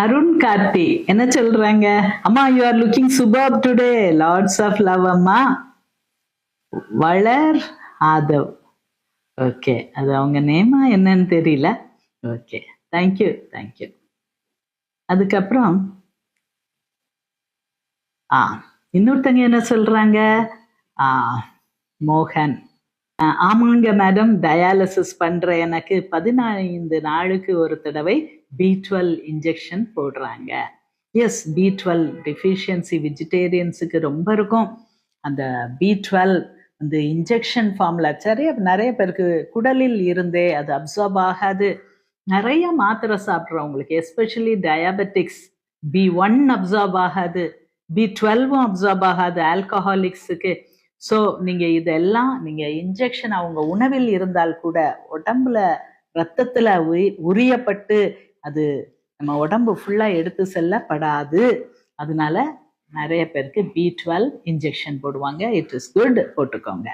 அருண் கார்த்தி என்ன சொல்றாங்க? அம்மா you are looking super today lords of love அம்மா. வளர் ஆதவ். ஓகே அது அவங்க நேமா என்னன்னு தெரியல. ஓகே தேங்க்யூ தேங்க்யூ அதுக்கப்புறம் ஆ இன்னொருத்தங்க என்ன சொல்றாங்க? ஆ மோகன். ஆமாங்க மேடம் டயாலிசிஸ் பண்ற எனக்கு பதினைந்து நாளுக்கு ஒரு தடவை பி டுவெல் இன்ஜெக்ஷன் போடுறாங்க. எஸ் பி டுவெல் டெஃபிஷியன்சி வெஜிடேரியன்ஸுக்கு ரொம்ப இருக்கும். அந்த பி டுவெல் அந்த இன்ஜெக்ஷன் ஃபார்மில் நிறைய நிறைய பேருக்கு குடலில் இருந்தே அது அப்சர்ப் ஆகாது. நிறைய மாத்திரை சாப்பிட்றவங்களுக்கு especially diabetics B one absorb ஆகாது. பி டுவெல்வும் அப்சர்ப் ஆகாது. ஆல்கஹாலிக்ஸுக்கு ஸோ நீங்கள் இதெல்லாம் நீங்கள் இன்ஜெக்ஷன் அவங்க உணவில் இருந்தால் கூட உடம்புல ரத்தத்தில் உரி உரியப்பட்டு அது நம்ம உடம்பு ஃபுல்லாக எடுத்து செல்லப்படாது. அதனால நிறைய பேருக்கு பி டுவெல் இன்ஜெக்ஷன் போடுவாங்க. இட் இஸ் குட் போட்டுக்கோங்க.